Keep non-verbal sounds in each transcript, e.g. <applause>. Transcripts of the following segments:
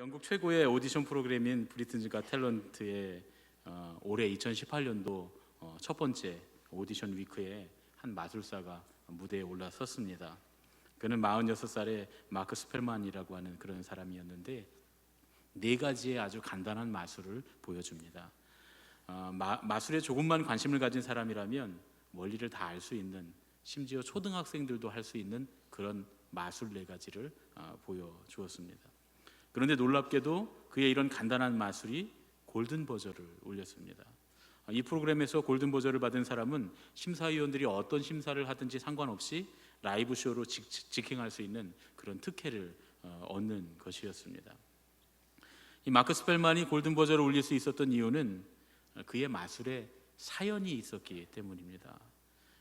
영국 최고의 오디션 프로그램인 브리튼즈 가 탤런트의 어, 올해 2018년도 어, 첫 번째 오디션 위크에 한 마술사가 무대에 올라섰습니다. 그는 46살의 마크 스펠만이라고 하는 그런 사람이었는데 네 가지의 아주 간단한 마술을 보여줍니다. 어, 마, 마술에 조금만 관심을 가진 사람이라면 원리를 다 알 수 있는 심지어 초등학생들도 할 수 있는 그런 마술 네 가지를 어, 보여주었습니다. 그런데 놀랍게도 그의 이런 간단한 마술이 골든 버저를 올렸습니다. 어, 이 프로그램에서 골든 버저를 받은 사람은 심사위원들이 어떤 심사를 하든지 상관없이 라이브 쇼로 직, 직행할 수 있는 그런 특혜를 어, 얻는 것이었습니다. 이 마크 스펠만이 골든 버저를 올릴 수 있었던 이유는 그의 마술에 사연이 있었기 때문입니다.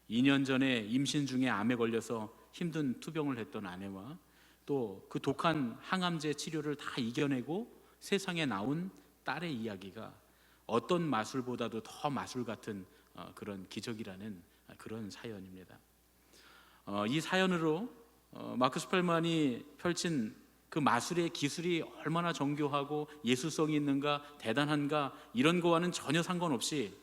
2년 전에 임신 중에 암에 걸려서 힘든 투병을 했던 아내와 또 그 독한 항암제 치료를 다 이겨내고 세상에 나온 딸의 이야기가 어떤 마술보다도 더 마술 같은 어, 그런 기적이라는 그런 사연입니다. 어, 이 사연으로 어, 마크 스펠만이 펼친 그 마술의 기술이 얼마나 정교하고 예술성이 있는가 대단한가 이런 거와는 전혀 상관없이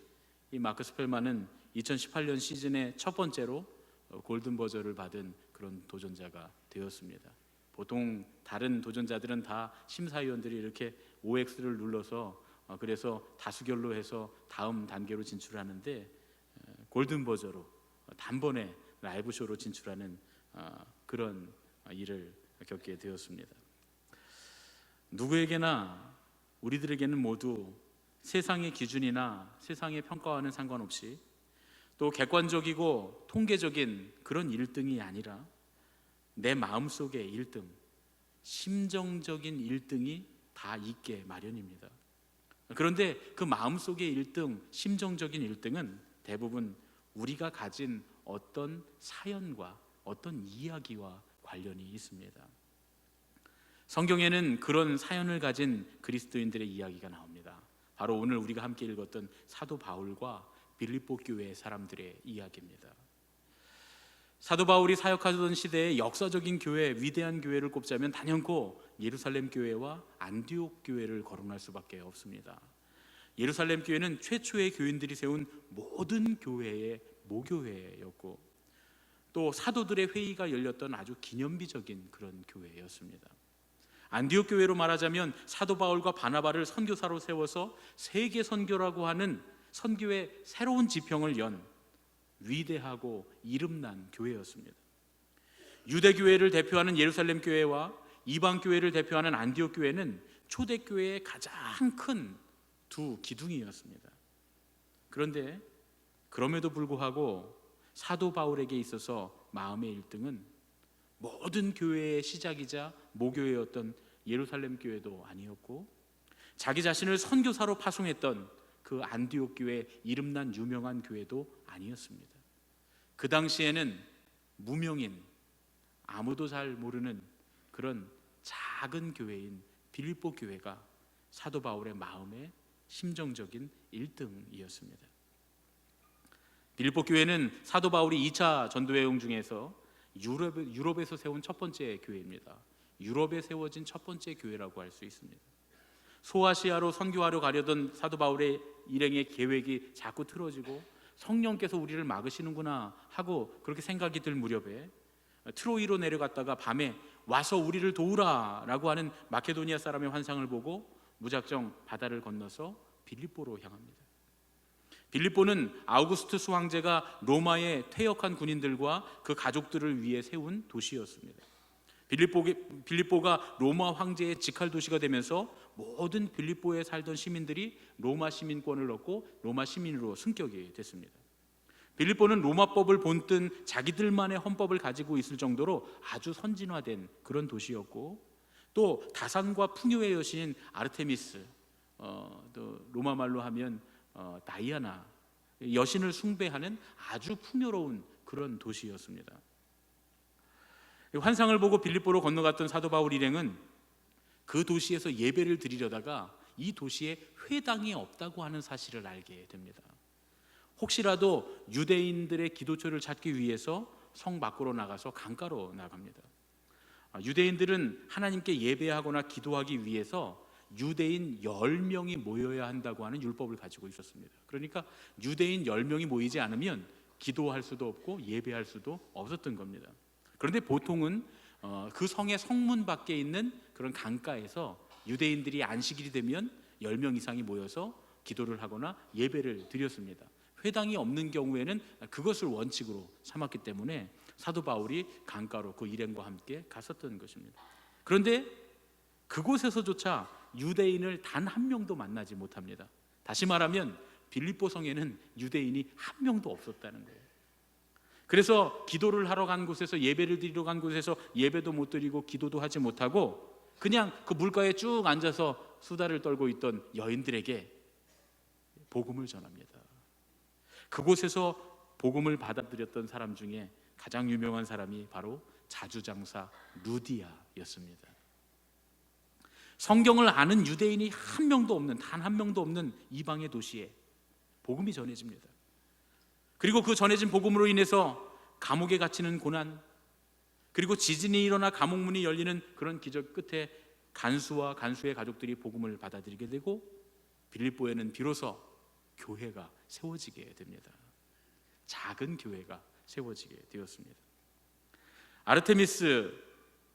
이 마크 스펠만은 2018년 시즌의 첫 번째로 어, 골든 버저를 받은 그런 도전자가 되었습니다. 보통 다른 도전자들은 다 심사위원들이 이렇게 OX를 눌러서 어, 그래서 다수결로 해서 다음 단계로 진출하는데 어, 골든 버저로 어, 단번에 라이브 쇼로 진출하는 어, 그런 어, 일을 겪게 되었습니다. 누구에게나 우리들에게는 모두 세상의 기준이나 세상의 평가와는 상관없이 또 객관적이고 통계적인 그런 1등이 아니라 내 마음속의 1등, 심정적인 1등이 다 있게 마련입니다. 그런데 그 마음속의 1등, 심정적인 1등은 대부분 우리가 가진 어떤 사연과 어떤 이야기와 관련이 있습니다. 성경에는 그런 사연을 가진 그리스도인들의 이야기가 나옵니다. 바로 오늘 우리가 함께 읽었던 사도 바울과 빌립보 교회 사람들의 이야기입니다. 사도 바울이 사역하던 시대의 역사적인 교회, 위대한 교회를 꼽자면 단연코 예루살렘 교회와 안디옥 교회를 거론할 수밖에 없습니다. 예루살렘 교회는 최초의 교인들이 세운 모든 교회의 모교회였고 또 사도들의 회의가 열렸던 아주 기념비적인 그런 교회였습니다. 안디옥 교회로 말하자면 사도 바울과 바나바를 선교사로 세워서 세계 선교라고 하는 선교의 새로운 지평을 연 위대하고 이름난 교회였습니다. 유대 교회를 대표하는 예루살렘 교회와 이방 교회를 대표하는 안디옥 교회는 초대 교회의 가장 큰 두 기둥이었습니다. 그런데 그럼에도 불구하고 사도 바울에게 있어서 마음의 1등은 모든 교회의 시작이자 모교회였던 예루살렘 교회도 아니었고 자기 자신을 선교사로 파송했던 그 안디옥 교회 이름난 유명한 교회도 아니었습니다. 그 당시에는 무명인 아무도 잘 모르는 그런 작은 교회인 빌립보 교회가 사도 바울의 마음의 심정적인 1등이었습니다. 빌립보 교회는 사도 바울이 2차 전도 여행 중에서 유럽, 유럽에서 세운 첫 번째 교회입니다. 유럽에 세워진 첫 번째 교회라고 할 수 있습니다. 소아시아로 선교하러 가려던 사도 바울의 일행의 계획이 자꾸 틀어지고 성령께서 우리를 막으시는구나 하고 그렇게 생각이 들 무렵에 트로이로 내려갔다가 밤에 와서 우리를 도우라라고 하는 마케도니아 사람의 환상을 보고 무작정 바다를 건너서 빌립보로 향합니다. 빌립보는 아우구스투스 황제가 로마에 퇴역한 군인들과 그 가족들을 위해 세운 도시였습니다. 빌립보, 빌립보 가 로마 황제의 직할 도시가 되면서 모든 빌립보에 살던 시민들이 로마 시민권을 얻고 로마 시민으로 승격이 됐습니다. 빌립보는 로마법을 본뜬 자기들만의 헌법을 가지고 있을 정도로 아주 선진화된 그런 도시였고 또 다산과 풍요의 여신 아르테미스, 어, 또 로마 말로 하면 어, 다이아나 여신을 숭배하는 아주 풍요로운 그런 도시였습니다. 환상을 보고 빌립보로 건너갔던 사도 바울 일행은 그 도시에서 예배를 드리려다가 이 도시에 회당이 없다고 하는 사실을 알게 됩니다. 혹시라도 유대인들의 기도처를 찾기 위해서 성 밖으로 나가서 강가로 나갑니다. 아, 유대인들은 하나님께 예배하거나 기도하기 위해서 유대인 10명이 모여야 한다고 하는 율법을 가지고 있었습니다. 그러니까 유대인 10명이 모이지 않으면 기도할 수도 없고 예배할 수도 없었던 겁니다. 그런데 보통은 어, 그 성의 성문 밖에 있는 그런 강가에서 유대인들이 안식일이 되면 10명 이상이 모여서 기도를 하거나 예배를 드렸습니다. 회당이 없는 경우에는 그것을 원칙으로 삼았기 때문에 사도 바울이 강가로 그 일행과 함께 갔었던 것입니다. 그런데 그곳에서조차 유대인을 단 한 명도 만나지 못합니다. 다시 말하면 빌립보 성에는 유대인이 한 명도 없었다는 거예요. 그래서 기도를 하러 간 곳에서 예배를 드리러 간 곳에서 예배도 못 드리고 기도도 하지 못하고 그냥 그 물가에 쭉 앉아서 수다를 떨고 있던 여인들에게 복음을 전합니다. 그곳에서 복음을 받아들였던 사람 중에 가장 유명한 사람이 바로 자주장사 루디아였습니다. 성경을 아는 유대인이 한 명도 없는 단 한 명도 없는 이방의 도시에 복음이 전해집니다. 그리고 그 전해진 복음으로 인해서 감옥에 갇히는 고난 그리고 지진이 일어나 감옥 문이 열리는 그런 기적 끝에 간수와 간수의 가족들이 복음을 받아들이게 되고 빌립보에는 비로소 교회가 세워지게 됩니다. 작은 교회가 세워지게 되었습니다. 아르테미스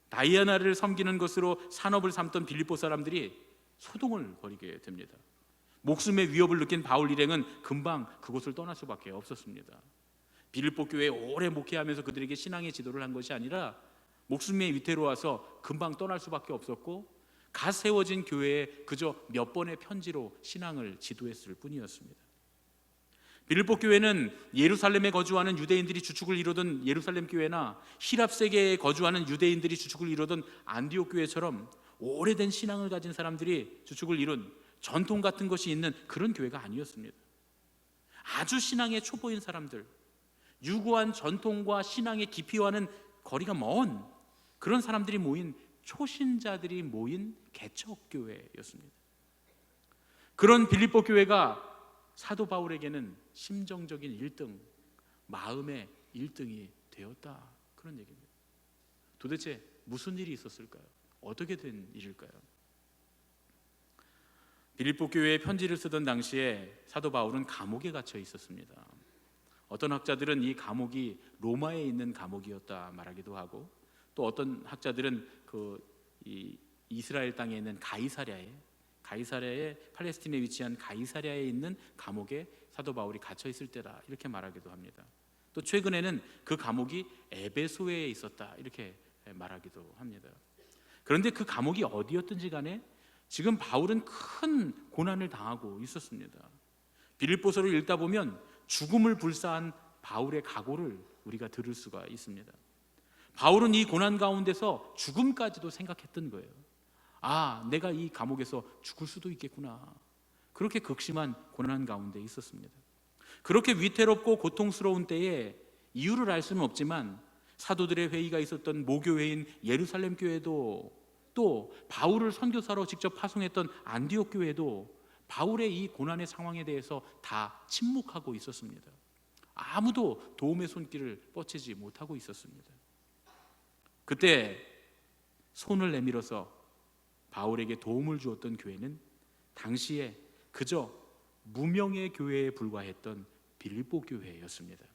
다이아나를 섬기는 것으로 산업을 삼던 빌립보 사람들이 소동을 벌이게 됩니다. 목숨의 위협을 느낀 바울 일행은 금방 그곳을 떠날 수밖에 없었습니다. 빌립보 교회에 오래 목회하면서 그들에게 신앙의 지도를 한 것이 아니라 목숨의 위태로 와서 금방 떠날 수밖에 없었고 갓 세워진 교회에 그저 몇 번의 편지로 신앙을 지도했을 뿐이었습니다. 빌립보 교회는 예루살렘에 거주하는 유대인들이 주축을 이루던 예루살렘 교회나 히랍 세계에 거주하는 유대인들이 주축을 이루던 안디옥 교회처럼 오래된 신앙을 가진 사람들이 주축을 이룬 전통 같은 것이 있는 그런 교회가 아니었습니다. 아주 신앙의 초보인 사람들, 유구한 전통과 신앙의 깊이와는 거리가 먼 그런 사람들이 모인 초신자들이 모인 개척 교회였습니다. 그런 빌립보 교회가 사도 바울에게는 심정적인 1등, 마음의 1등이 되었다. 그런 얘기입니다. 도대체 무슨 일이 있었을까요? 어떻게 된 일일까요? 빌립보 교회에 편지를 쓰던 당시에 사도 바울은 감옥에 갇혀 있었습니다. 어떤 학자들은 이 감옥이 로마에 있는 감옥이었다 말하기도 하고 또 어떤 학자들은 그이 이스라엘 땅에 있는 가이사랴에 가이사랴에 팔레스틴에 위치한 가이사랴에 있는 감옥에 사도 바울이 갇혀 있을 때다 이렇게 말하기도 합니다. 또 최근에는 그 감옥이 에베소에 있었다 이렇게 말하기도 합니다. 그런데 그 감옥이 어디였든지 간에 지금 바울은 큰 고난을 당하고 있었습니다. 빌립보서를 읽다 보면 죽음을 불사한 바울의 각오를 우리가 들을 수가 있습니다. 바울은 이 고난 가운데서 죽음까지도 생각했던 거예요. 아, 내가 이 감옥에서 죽을 수도 있겠구나. 그렇게 극심한 고난 가운데 있었습니다. 그렇게 위태롭고 고통스러운 때에 이유를 알 수는 없지만 사도들의 회의가 있었던 모교회인 예루살렘 교회도 또 바울을 선교사로 직접 파송했던 안디옥 교회도 바울의 이 고난의 상황에 대해서 다 침묵하고 있었습니다. 아무도 도움의 손길을 뻗치지 못하고 있었습니다. 그때 손을 내밀어서 바울에게 도움을 주었던 교회는 당시에 그저 무명의 교회에 불과했던 빌립보 교회였습니다.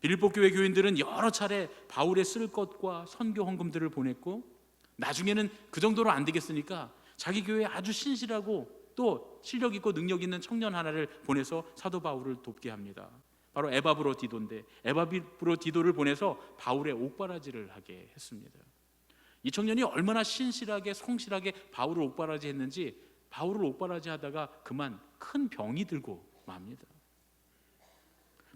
빌립보 교회 교인들은 여러 차례 바울의 쓸 것과 선교 헌금들을 보냈고 나중에는 그 정도로 안 되겠으니까 자기 교회에 아주 신실하고 또 실력 있고 능력 있는 청년 하나를 보내서 사도 바울을 돕게 합니다. 바로 에바브로 디도인데 에바브로 디도를 보내서 바울의 옥바라지를 하게 했습니다. 이 청년이 얼마나 신실하게 성실하게 바울을 옥바라지 했는지 바울을 옥바라지 하다가 그만 큰 병이 들고 맙니다.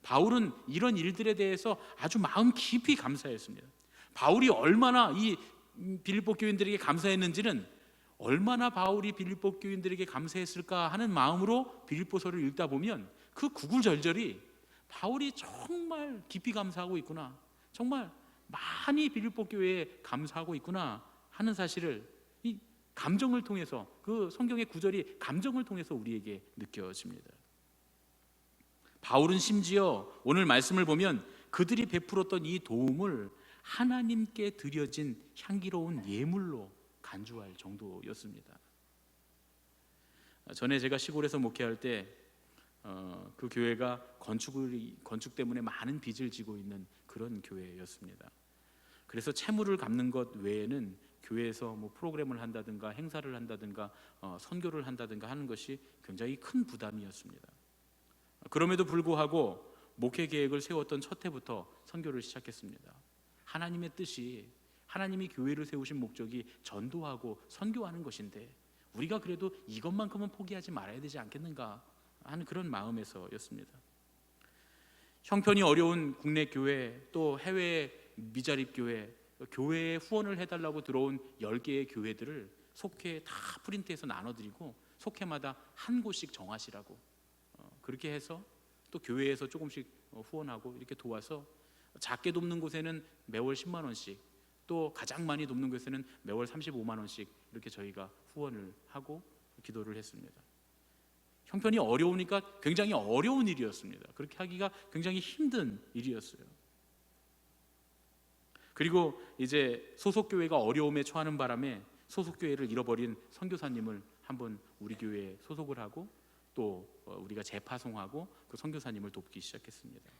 바울은 이런 일들에 대해서 아주 마음 깊이 감사했습니다. 바울이 얼마나 이 빌립보 교인들에게 감사했는지는 얼마나 바울이 빌립보 교인들에게 감사했을까 하는 마음으로 빌립보서를 읽다 보면 그 구구절절이 바울이 정말 깊이 감사하고 있구나. 정말 많이 빌립보 교회에 감사하고 있구나 하는 사실을 이 감정을 통해서 그 성경의 구절이 감정을 통해서 우리에게 느껴집니다. 바울은 심지어 오늘 말씀을 보면 그들이 베풀었던 이 도움을 하나님께 드려진 향기로운 예물로 간주할 정도였습니다. 전에 제가 시골에서 목회할 때 어, 그 교회가 건축을 건축 때문에 많은 빚을 지고 있는 그런 교회였습니다. 그래서 채무를 갚는 것 외에는 교회에서 뭐 프로그램을 한다든가 행사를 한다든가 어, 선교를 한다든가 하는 것이 굉장히 큰 부담이었습니다. 그럼에도 불구하고 목회 계획을 세웠던 첫 해부터 선교를 시작했습니다. 하나님의 뜻이 하나님이 교회를 세우신 목적이 전도하고 선교하는 것인데 우리가 그래도 이것만큼은 포기하지 말아야 되지 않겠는가 하는 그런 마음에서였습니다. 형편이 어려운 국내 교회 또 해외 미자립 교회 교회에 후원을 해달라고 들어온 10개의 교회들을 속회 다 프린트해서 나눠드리고 속회마다 한 곳씩 정하시라고 어, 그렇게 해서 또 교회에서 조금씩 어, 후원하고 이렇게 도와서 작게 돕는 곳에는 매월 10만 원씩 또 가장 많이 돕는 곳에는 매월 35만 원씩 이렇게 저희가 후원을 하고 기도를 했습니다. 형편이 어려우니까 굉장히 어려운 일이었습니다. 그렇게 하기가 굉장히 힘든 일이었어요. 그리고 이제 소속 교회가 어려움에 처하는 바람에 소속 교회를 잃어버린 선교사님을 한번 우리 교회에 소속을 하고 또 어, 우리가 재파송하고 그 선교사님을 돕기 시작했습니다.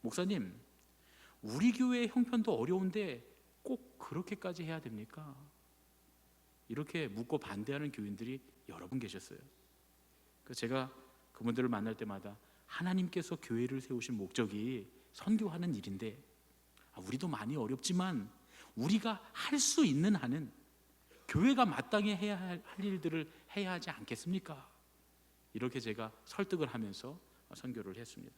목사님, 우리 교회 형편도 어려운데 꼭 그렇게까지 해야 됩니까? 이렇게 묻고 반대하는 교인들이 여러 분 계셨어요. 그래서 제가 그분들을 만날 때마다 하나님께서 교회를 세우신 목적이 선교하는 일인데 아, 우리도 많이 어렵지만 우리가 할 수 있는 한은 교회가 마땅히 해야 할 일들을 해야 하지 않겠습니까? 이렇게 제가 설득을 하면서 선교를 했습니다.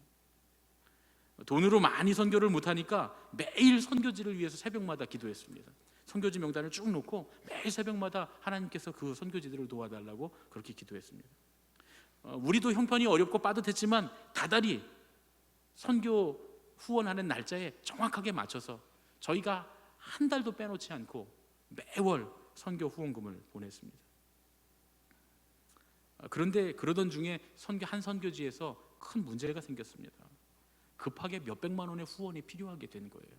돈으로 많이 선교를 못하니까 매일 선교지를 위해서 새벽마다 기도했습니다. 선교지 명단을 쭉 놓고 매일 새벽마다 하나님께서 그 선교지들을 도와달라고 그렇게 기도했습니다. 어, 우리도 형편이 어렵고 빠듯했지만 다달이 선교 후원하는 날짜에 정확하게 맞춰서 저희가 한 달도 빼놓지 않고 매월 선교 후원금을 보냈습니다. 아, 그런데 그러던 중에 선교 한 선교지에서 큰 문제가 생겼습니다. 급하게 몇 백만 원의 후원이 필요하게 된 거예요.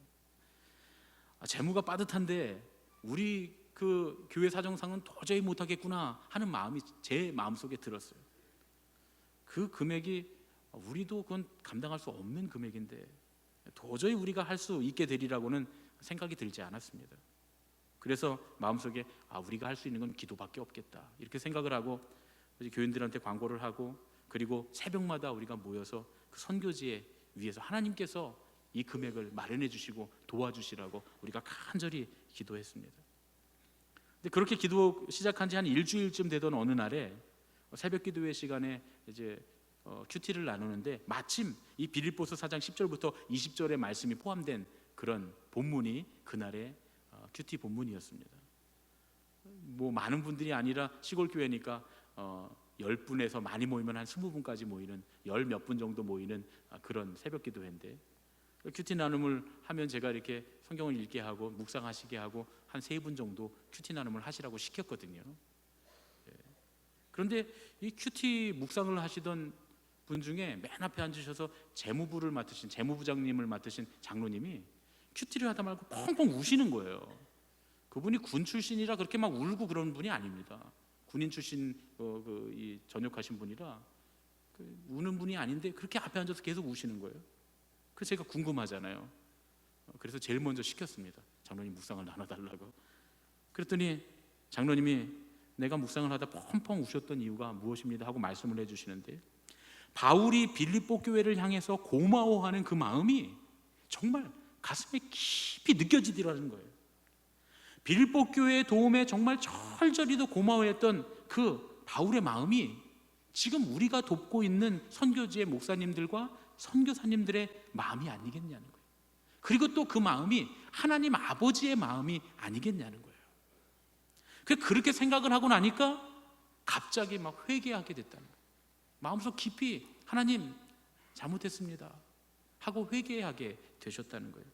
아, 재무가 빠듯한데 우리 그 교회 사정상은 도저히 못하겠구나 하는 마음이 제 마음속에 들었어요. 그 금액이 우리도 그건 감당할 수 없는 금액인데 도저히 우리가 할 수 있게 되리라고는 생각이 들지 않았습니다. 그래서 마음속에 아 우리가 할 수 있는 건 기도밖에 없겠다 이렇게 생각을 하고 교인들한테 광고를 하고 그리고 새벽마다 우리가 모여서 그 선교지에 위해서 하나님께서 이 금액을 마련해 주시고 도와주시라고 우리가 간절히 기도했습니다. 근데 그렇게 기도 시작한 지 한 일주일쯤 되던 어느 날에 새벽 기도회 시간에 이제 어, 큐티를 나누는데 마침 이 빌립보서 4장 10절부터 20절의 말씀이 포함된 그런 본문이 그날의 어, 큐티 본문이었습니다. 뭐 많은 분들이 아니라 시골 교회니까 어, 10분에서 많이 모이면 한 20분까지 모이는 열 몇 분 정도 모이는 아, 그런 새벽 기도회인데 큐티 나눔을 하면 제가 이렇게 성경을 읽게 하고 묵상하시게 하고 한 세 분 정도 큐티 나눔을 하시라고 시켰거든요. 예. 그런데 이 큐티 묵상을 하시던 분 중에 맨 앞에 앉으셔서 재무부를 맡으신 재무부장님을 맡으신 장로님이 큐티를 하다 말고 펑펑 우시는 거예요. 그분이 군 출신이라 그렇게 막 울고 그런 분이 아닙니다. 군인 출신 어, 그, 이 전역하신 분이라 그, 우는 분이 아닌데 그렇게 앞에 앉아서 계속 우시는 거예요. 그래서 제가 궁금하잖아요. 어, 그래서 제일 먼저 시켰습니다. 장로님 묵상을 나눠달라고. 그랬더니 장로님이 내가 묵상을 하다 펑펑 우셨던 이유가 무엇입니다 하고 말씀을 해주시는데 바울이 빌립보 교회를 향해서 고마워하는 그 마음이 정말 가슴에 깊이 느껴지더라는 거예요. 빌립보 교회의 도움에 정말 절절히도 고마워했던 그 바울의 마음이 지금 우리가 돕고 있는 선교지의 목사님들과 선교사님들의 마음이 아니겠냐는 거예요. 그리고 또 그 마음이 하나님 아버지의 마음이 아니겠냐는 거예요. 그렇게 생각을 하고 나니까 갑자기 막 회개하게 됐다는 거예요. 마음속 깊이 하나님 잘못했습니다 하고 회개하게 되셨다는 거예요.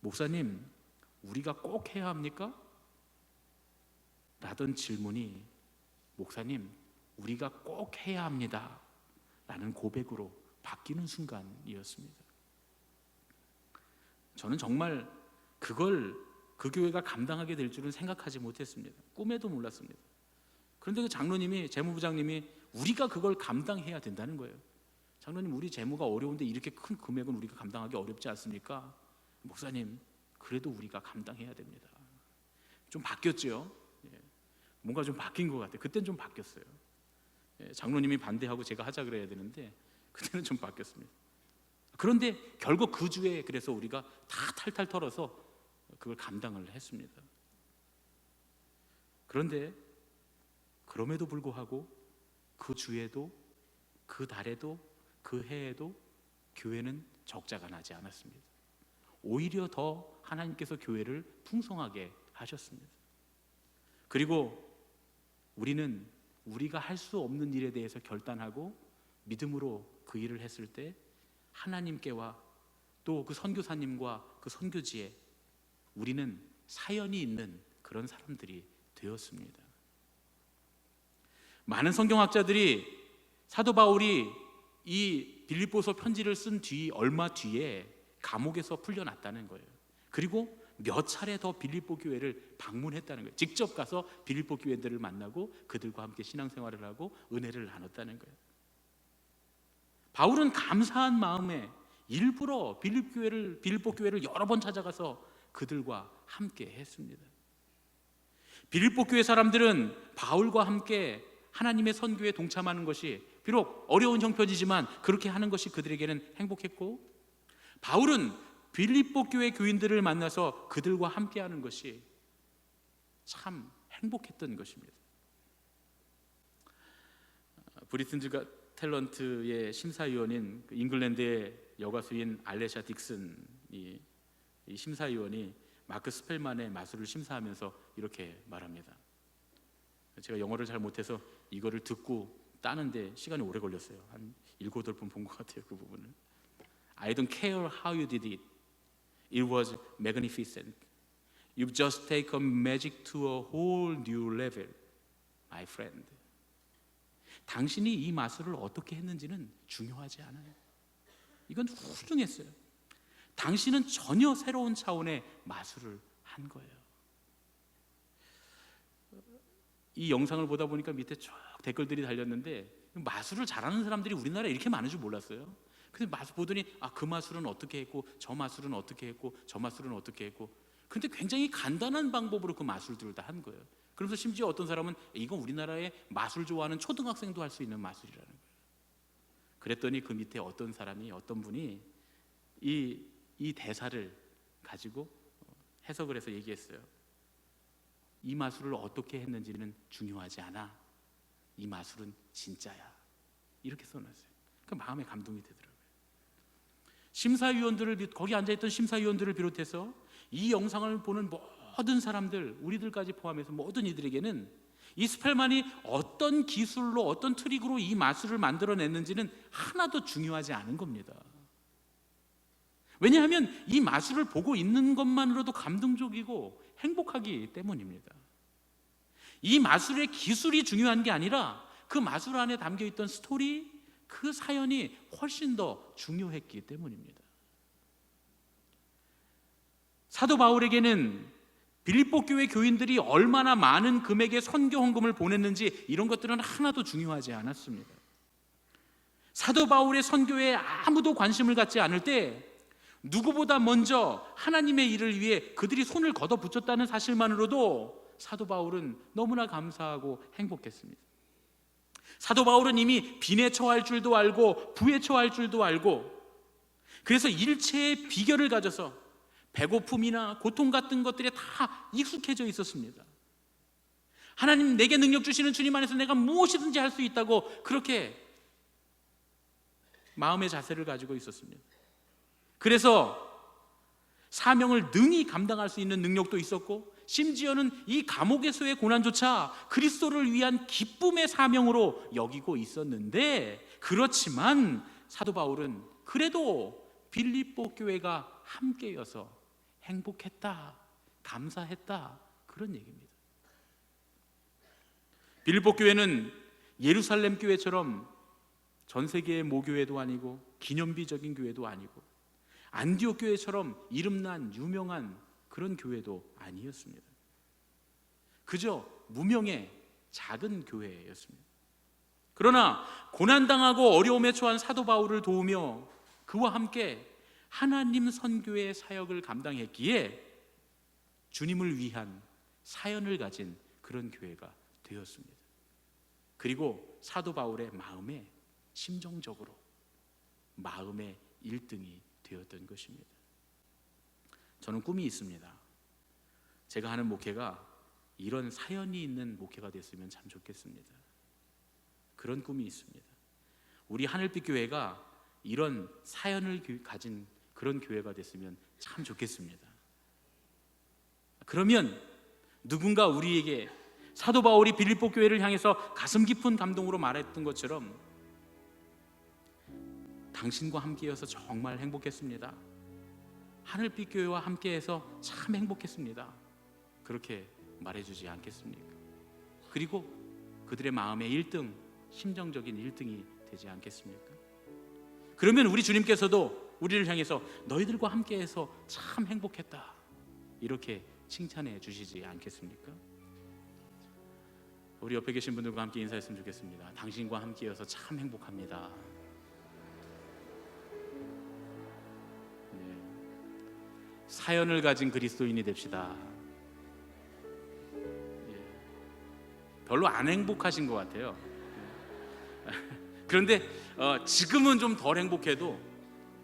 목사님, 우리가 꼭 해야 합니까? 라던 질문이 목사님, 우리가 꼭 해야 합니다. 라는 고백으로 바뀌는 순간이었습니다. 저는 정말 그걸 그 교회가 감당하게 될 줄은 생각하지 못했습니다. 꿈에도 몰랐습니다. 그런데 그 장로님이 재무부장님이 우리가 그걸 감당해야 된다는 거예요. 장로님 우리 재무가 어려운데 이렇게 큰 금액은 우리가 감당하기 어렵지 않습니까? 목사님 그래도 우리가 감당해야 됩니다. 좀 바뀌었죠. 예. 뭔가 좀 바뀐 것 같아요. 그때는 좀 바뀌었어요. 예, 장로님이 반대하고 제가 하자 그래야 되는데 그때는 좀 바뀌었습니다. 그런데 결국 그 주에 그래서 우리가 다 탈탈 털어서 그걸 감당을 했습니다. 그런데 그럼에도 불구하고 그 주에도 그 달에도 그 해에도 교회는 적자가 나지 않았습니다. 오히려 더 하나님께서 교회를 풍성하게 하셨습니다. 그리고 우리는 우리가 할 수 없는 일에 대해서 결단하고 믿음으로 그 일을 했을 때 하나님께와 또 그 선교사님과 그 선교지에 우리는 사연이 있는 그런 사람들이 되었습니다. 많은 성경학자들이 사도 바울이 이 빌립보서 편지를 쓴 뒤 얼마 뒤에 감옥에서 풀려났다는 거예요. 그리고 몇 차례 더 빌립보 교회를 방문했다는 거예요. 직접 가서 빌립보 교회들을 만나고 그들과 함께 신앙생활을 하고 은혜를 나눴다는 거예요. 바울은 감사한 마음에 일부러 빌립 교회를 빌립보 교회를 여러 번 찾아가서 그들과 함께 했습니다. 빌립보 교회 사람들은 바울과 함께 하나님의 선교에 동참하는 것이 비록 어려운 형편이지만 그렇게 하는 것이 그들에게는 행복했고 바울은 빌립보 교회 교인들을 만나서 그들과 함께하는 것이 참 행복했던 것입니다. 브리튼즈가 탤런트의 심사위원인 그 잉글랜드의 여가수인 알레샤 딕슨이 이 심사위원이 마크 스펠만의 마술을 심사하면서 이렇게 말합니다. 제가 영어를 잘 못해서 이거를 듣고 따는데 시간이 오래 걸렸어요. 한 일곱 여덟 번본것 같아요 그 부분을. I don't care how you did it. It was magnificent. You've just taken magic to a whole new level, my friend. 당신이 이 마술을 어떻게 했는지는 중요하지 않아요. 이건 훌륭했어요. 당신은 전혀 새로운 차원의 마술을 한 거예요. 이 영상을 보다 보니까 밑에 쭉 댓글들이 달렸는데 마술을 잘하는 사람들이 우리나라에 이렇게 많은 줄 몰랐어요. 근데 마술 보더니 아 그 마술은 어떻게 했고 저 마술은 어떻게 했고 저 마술은 어떻게 했고 근데 굉장히 간단한 방법으로 그 마술들을 다 한 거예요. 그러면서 심지어 어떤 사람은 이건 우리나라에 마술 좋아하는 초등학생도 할 수 있는 마술이라는 거예요. 그랬더니 그 밑에 어떤 사람이 어떤 분이 이, 이 대사를 가지고 해석을 해서 얘기했어요. 이 마술을 어떻게 했는지는 중요하지 않아. 이 마술은 진짜야. 이렇게 써놨어요. 그 마음에 감동이 되더라고요. 심사위원들을 거기 앉아 있던 심사위원들을 비롯해서 이 영상을 보는 모든 사람들, 우리들까지 포함해서 모든 이들에게는 이 스펠만이 어떤 기술로 어떤 트릭으로 이 마술을 만들어냈는지는 하나도 중요하지 않은 겁니다. 왜냐하면 이 마술을 보고 있는 것만으로도 감동적이고 행복하기 때문입니다. 이 마술의 기술이 중요한 게 아니라 그 마술 안에 담겨 있던 스토리, 그 사연이 훨씬 더 중요했기 때문입니다. 사도 바울에게는 빌립보 교회 교인들이 얼마나 많은 금액의 선교 헌금을 보냈는지 이런 것들은 하나도 중요하지 않았습니다. 사도 바울의 선교에 아무도 관심을 갖지 않을 때 누구보다 먼저 하나님의 일을 위해 그들이 손을 걷어 붙였다는 사실만으로도 사도 바울은 너무나 감사하고 행복했습니다. 사도 바울은 이미 빈에 처할 줄도 알고 부에 처할 줄도 알고 그래서 일체의 비결을 가져서 배고픔이나 고통 같은 것들에 다 익숙해져 있었습니다. 하나님 내게 능력 주시는 주님 안에서 내가 무엇이든지 할 수 있다고 그렇게 마음의 자세를 가지고 있었습니다. 그래서 사명을 능히 감당할 수 있는 능력도 있었고 심지어는 이 감옥에서의 고난조차 그리스도를 위한 기쁨의 사명으로 여기고 있었는데 그렇지만 사도 바울은 그래도 빌립보 교회가 함께여서 행복했다, 감사했다 그런 얘기입니다. 빌립보 교회는 예루살렘 교회처럼 전 세계의 모교회도 아니고 기념비적인 교회도 아니고 안디옥 교회처럼 이름난 유명한 그런 교회도 아니었습니다. 그저 무명의 작은 교회였습니다. 그러나 고난당하고 어려움에 처한 사도 바울을 도우며 그와 함께 하나님 선교의 사역을 감당했기에 주님을 위한 사연을 가진 그런 교회가 되었습니다. 그리고 사도 바울의 마음에 심정적으로 마음의 1등이 되었던 것입니다. 저는 꿈이 있습니다. 제가 하는 목회가 이런 사연이 있는 목회가 됐으면 참 좋겠습니다. 그런 꿈이 있습니다. 우리 하늘빛 교회가 이런 사연을 교- 가진 그런 교회가 됐으면 참 좋겠습니다. 그러면 누군가 우리에게 사도 바울이 빌립보 교회를 향해서 가슴 깊은 감동으로 말했던 것처럼 당신과 함께여서 정말 행복했습니다. 하늘빛 교회와 함께해서 참 행복했습니다. 그렇게 말해주지 않겠습니까? 그리고 그들의 마음의 1등, 심정적인 1등이 되지 않겠습니까? 그러면 우리 주님께서도 우리를 향해서 너희들과 함께해서 참 행복했다. 이렇게 칭찬해 주시지 않겠습니까? 우리 옆에 계신 분들과 함께 인사했으면 좋겠습니다. 당신과 함께여서 참 행복합니다. 사연을 가진 그리스도인이 됩시다. 예. 별로 안 행복하신 것 같아요. 예. <laughs> 그런데 어, 지금은 좀 덜 행복해도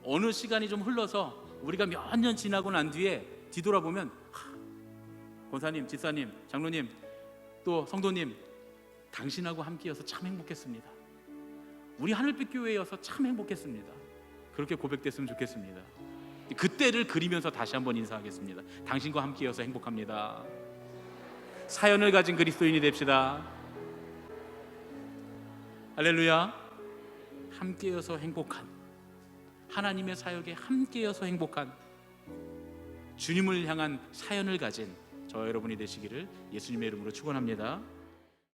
어느 시간이 좀 흘러서 우리가 몇 년 지나고 난 뒤에 뒤돌아보면 하, 권사님, 집사님, 장로님, 또 성도님, 당신하고 함께여서 참 행복했습니다. 우리 하늘빛 교회여서 참 행복했습니다. 그렇게 고백됐으면 좋겠습니다. 그때를 그리면서 다시 한번 인사하겠습니다. 당신과 함께여서 행복합니다. 사연을 가진 그리스도인이 됩시다. 할렐루야. 함께여서 행복한 하나님의 사역에 함께여서 행복한 주님을 향한 사연을 가진 저 여러분이 되시기를 예수님의 이름으로 축원합니다.